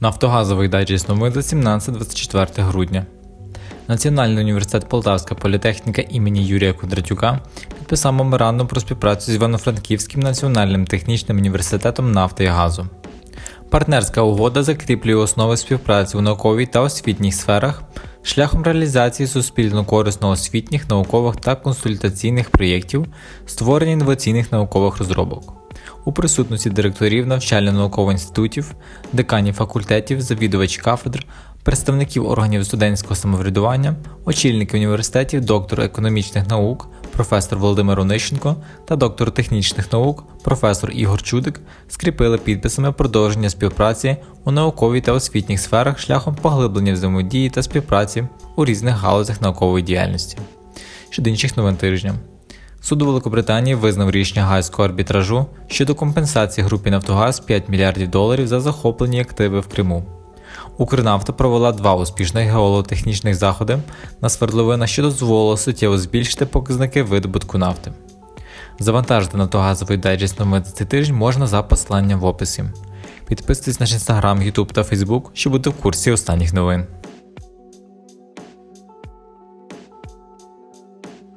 Нафтогазовий дайджест новин за 17-24 грудня. Національний університет Полтавська політехніка імені Юрія Кондратюка підписав меморандум про співпрацю з Івано-Франківським національним технічним університетом нафти і газу. Партнерська угода закріплює основи співпраці у науковій та освітніх сферах шляхом реалізації суспільно корисно освітніх, наукових та консультаційних проєктів, створення інноваційних наукових розробок. У присутності директорів навчально-наукових інститутів, деканів факультетів, завідувач кафедр, представників органів студентського самоврядування, очільники університетів, доктор економічних наук, професор Володимир Онищенко та доктор технічних наук, професор Ігор Чудик скріпили підписами продовження співпраці у науковій та освітніх сферах шляхом поглиблення взаємодії та співпраці у різних галузях наукової діяльності. Щодо інших новин тижня. Суд у Великобританії визнав рішення гайського арбітражу щодо компенсації групі Нафтогаз 5 мільярдів доларів за захоплені активи в Криму. Укрнафта провела два успішних геолотехнічних заходи на свердловинах, що дозволило суттєво збільшити показники видобутку нафти. Завантажити нафтогазовий дайджест новин за цей тиждень можна за посиланням в описі. Підписуйтесь на наш інстаграм, Ютуб та Фейсбук, щоб бути в курсі останніх новин.